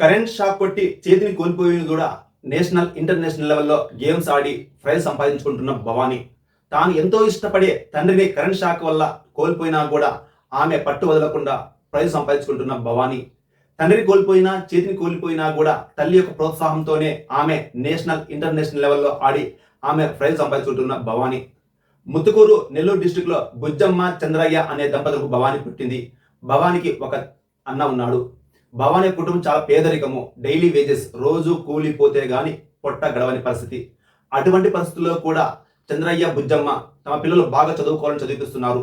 Current shock కొట్టి చేతిని కోల్పోయింది కూడా నేషనల్ ఇంటర్నేషనల్ లెవెల్లో గేమ్స్ ఆడి ప్రైజ్ సంపాదించుకుంటున్న భవానీ. తాను ఎంతో ఇష్టపడే తండ్రిని కరెంట్ షాక్ వల్ల కోల్పోయినా కూడా ఆమె పట్టు వదలకుండా ప్రైజ్ సంపాదించుకుంటున్న భవానీ. తండ్రిని కోల్పోయినా చేతిని కోల్పోయినా కూడా తల్లి యొక్క ప్రోత్సాహంతోనే ఆమె నేషనల్ ఇంటర్నేషనల్ లెవెల్లో ఆడి ఆమె ప్రైజ్ సంపాదించుకుంటున్న భవానీ. ముత్తుకూరు నెల్లూరు డిస్టిక్లో బుజ్జమ్మ చంద్రయ్య అనే దంపతులకు భవానీ పుట్టింది. భవానికి ఒక అన్న ఉన్నాడు. భవానీ కుటుంబం చాలా పేదరికము. డైలీ వేజెస్ రోజు కూలిపోతే గాని పొట్ట గడవని పరిస్థితి. అటువంటి పరిస్థితుల్లో కూడా చంద్రయ్య బుజ్జమ్మ తమ పిల్లలు బాగా చదువుకోవాలని చదివిపిస్తున్నారు.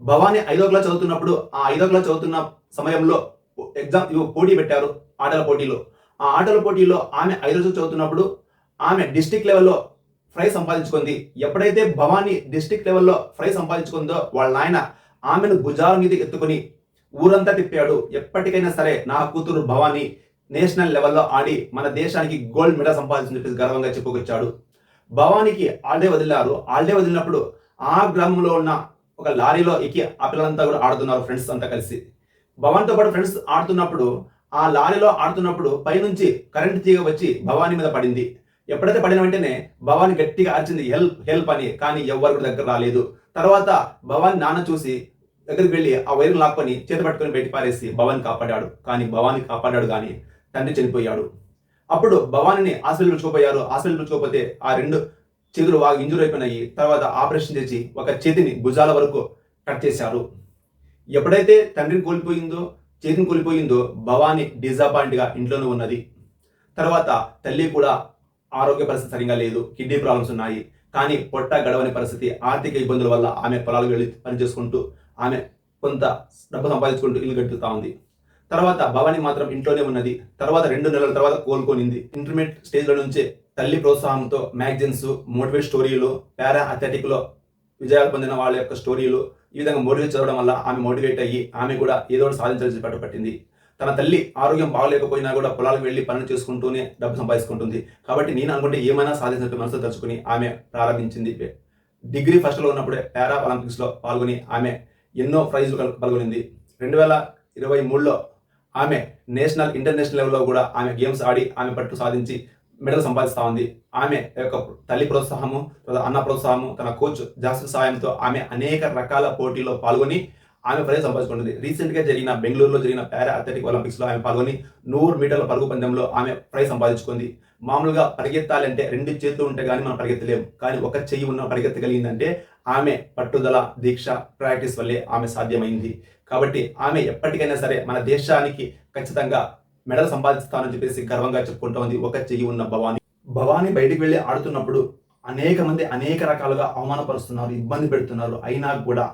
భవానీ ఐదో క్లాస్ చదువుతున్నప్పుడు ఆ ఐదో క్లాస్ చదువుతున్న సమయంలో ఎగ్జామ్ పోటీ పెట్టారు ఆటల పోటీలో. ఆ ఆటల పోటీలో ఆమె ఐదో క్లాస్ చదువుతున్నప్పుడు ఆమె డిస్టిక్ లెవెల్లో ఫ్రై సంపాదించుకుంది. ఎప్పుడైతే భవానీ డిస్టిక్ లెవెల్లో ఫ్రై సంపాదించుకుందో వాళ్ళ నాయన ఆమెను భుజాల మీద ఎత్తుకొని ఊరంతా తిప్పాడు. ఎప్పటికైనా సరే నా కూతురు భవానీ నేషనల్ లెవెల్లో ఆడి మన దేశానికి గోల్డ్ మెడల్ సంపాదించని చెప్పేసి గర్వంగా చెప్పుకొచ్చాడు. భవానీకి ఆల్డే వదిలారు ఆల్డే వదిలినప్పుడు ఆ గ్రామంలో ఉన్న ఒక లారీలో ఎక్కి ఆ పిల్లలంతా కూడా ఆడుతున్నారు ఫ్రెండ్స్ అంతా కలిసి. భవాన్తో పాటు ఫ్రెండ్స్ ఆడుతున్నప్పుడు ఆ లారీలో ఆడుతున్నప్పుడు పైనుంచి కరెంట్ తీగ వచ్చి భవానీ మీద పడింది. ఎప్పుడైతే పడిన వెంటనే భవాని గట్టిగా అరిచింది హెల్ప్ హెల్ప్ అని. కానీ ఎవ్వరు దగ్గర రాలేదు. తర్వాత భవాని నాన్న చూసి దగ్గరికి వెళ్ళి ఆ వైరు లాక్కొని చేత పట్టుకొని బయట పారేసి భవాని కాపాడాడు. కానీ భవాని కాపాడాడు కానీ తండ్రి చనిపోయాడు. అప్పుడు భవానీని హాస్పిటల్ పిలుచుకోపోయారు హాస్పిటల్ పిలుచుకోకపోతే ఆ రెండు చేతులు బాగా ఇంజూర్ అయిపోయినాయి. తర్వాత ఆపరేషన్ చేసి ఒక చేతిని భుజాల వరకు కట్ చేశారు. ఎప్పుడైతే తండ్రిని కోల్పోయిందో చేతిని కోల్పోయిందో భవానీ డిజాపాయింట్గా ఇంట్లోనే ఉన్నది. తర్వాత తల్లి కూడా ఆరోగ్య పరిస్థితి సరిగా లేదు కిడ్నీ ప్రాబ్లమ్స్ ఉన్నాయి. కానీ పొట్ట గడవని పరిస్థితి ఆర్థిక ఇబ్బందుల వల్ల ఆమె పొలాలు వెళ్ళి పనిచేసుకుంటూ ఆమె కొంత డబ్బు సంపాదించుకుంటూ ఇల్లు కట్టుతా ఉంది. తర్వాత భవాని మాత్రం ఇంట్లోనే ఉన్నది. తర్వాత రెండు నెలల తర్వాత కోలుకొనింది. ఇంటర్మీడియట్ స్టేజ్లో నుంచే తల్లి ప్రోత్సాహంతో మ్యాగజైన్స్ మోటివేట్ స్టోరీలు పారా అథ్లెటిక్లో విజయాలు పొందిన వాళ్ళ యొక్క స్టోరీలు ఈ విధంగా మోటివేట్ చదవడం వల్ల ఆమె మోటివేట్ అయ్యి ఆమె కూడా ఏదో ఒకటి సాధించాల్సి పట్టుపట్టింది. తన తల్లి ఆరోగ్యం బాగలేకపోయినా కూడా పొలాలకు వెళ్ళి పనులు చేసుకుంటూనే డబ్బు సంపాదించుకుంటుంది. కాబట్టి నేను అనుకుంటే ఏమైనా సాధించినట్టు మనసు తలుచుకుని ఆమె ప్రారంభించింది. డిగ్రీ ఫస్ట్లో ఉన్నప్పుడే పారా ఒలింపిక్స్లో పాల్గొని ఆమె ఎన్నో ప్రైజులు పాల్గొనింది రెండు వేల ఇరవై మూడులో ఆమె నేషనల్ ఇంటర్నేషనల్ లెవెల్లో కూడా ఆమె గేమ్స్ ఆడి ఆమె పట్టు సాధించి మెడల్ సంపాదిస్తూ ఉంది. ఆమె యొక్క తల్లి ప్రోత్సాహము అన్న ప్రోత్సాహము తన కోచ్ జాస్తి సాయంతో ఆమె అనేక రకాల పోటీల్లో పాల్గొని ఆమె ప్రైజ్ సంపాదించుకుంటుంది. రీసెంట్గా జరిగిన బెంగళూరులో జరిగిన పారా అథ్లెటిక్ ఒలింపిక్స్లో ఆమె పాల్గొని నూరు మీటర్ల పరుగు పందెంలో ఆమె ప్రైజ్ సంపాదించుకుంది. మామూలుగా పరిగెత్తాలంటే రెండు చేతులు ఉంటే కానీ మనం పరిగెత్తలేము కానీ ఒక చెయ్యి ఉన్న పరిగెత్తగలిగిందంటే ఆమె పట్టుదల దీక్ష ప్రాక్టీస్ వల్లే ఆమె సాధ్యమైంది. కాబట్టి ఆమె ఎప్పటికైనా సరే మన దేశానికి ఖచ్చితంగా మెడల్ సంపాదిస్తానని చెప్పేసి గర్వంగా చెప్పుకుంటూ ఉంది ఒక చెయ్యి ఉన్న భవాని. భవాని బయటికి వెళ్ళి ఆడుతున్నప్పుడు అనేక మంది అనేక రకాలుగా అవమానపరుస్తున్నారు ఇబ్బంది పెడుతున్నారు. అయినా కూడా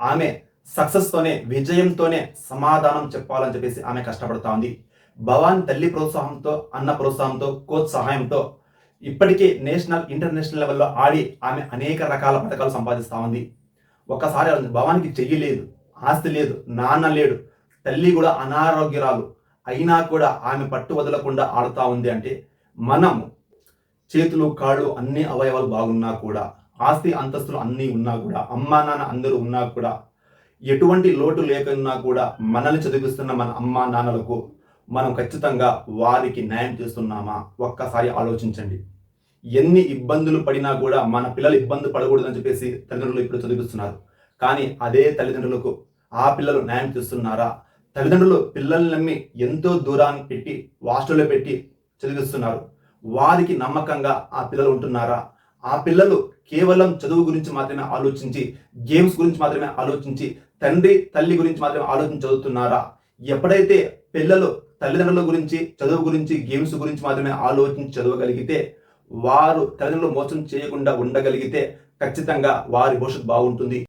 ఆమె సక్సెస్తోనే విజయంతోనే సమాధానం చెప్పాలని చెప్పేసి ఆమె కష్టపడతా ఉంది. భవాన్ తల్లి ప్రోత్సాహంతో అన్న ప్రోత్సాహంతో కోచ్ సహాయంతో ఇప్పటికే నేషనల్ ఇంటర్నేషనల్ లెవెల్లో ఆడి ఆమె అనేక రకాల పథకాలు సంపాదిస్తూ ఉంది. ఒక్కసారి భవానికి చెయ్యి లేదు ఆస్తి లేదు నాన్న లేడు తల్లి కూడా అనారోగ్యరాలు అయినా కూడా ఆమె పట్టు వదలకుండా ఆడుతూ ఉంది అంటే మనం చేతులు కాళ్ళు అన్ని అవయవాలు బాగున్నా కూడా ఆస్తి అంతస్తులు అన్నీ ఉన్నా కూడా అమ్మా నాన్న అందరూ ఉన్నా కూడా ఎటువంటి లోటు లేకున్నా కూడా మనల్ని చదివిస్తున్న మన అమ్మా నాన్నలకు మనం ఖచ్చితంగా వారికి న్యాయం చేస్తున్నామా? ఒక్కసారి ఆలోచించండి. ఎన్ని ఇబ్బందులు పడినా కూడా మన పిల్లలు ఇబ్బంది పడకూడదని చెప్పేసి తల్లిదండ్రులు ఇప్పుడు చదివిస్తున్నారు. కానీ అదే తల్లిదండ్రులకు ఆ పిల్లలు న్యాయం చేస్తున్నారా? తల్లిదండ్రులు పిల్లల్ని నమ్మి ఎంతో దూరాన్ని పెట్టి హాస్టల్లో పెట్టి చదివిస్తున్నారు. వారికి నమ్మకంగా ఆ పిల్లలు ఉంటున్నారా? ఆ పిల్లలు కేవలం చదువు గురించి మాత్రమే ఆలోచించి గేమ్స్ గురించి మాత్రమే ఆలోచించి తండ్రి తల్లి గురించి మాత్రమే ఆలోచించి చదువుతున్నారా? ఎప్పుడైతే పిల్లలు తల్లిదండ్రుల గురించి చదువు గురించి గేమ్స్ గురించి మాత్రమే ఆలోచించి చదవగలిగితే వారు తల్లిదండ్రులు మోసం చేయకుండా ఉండగలిగితే ఖచ్చితంగా వారి భవిష్యత్తు బాగుంటుంది.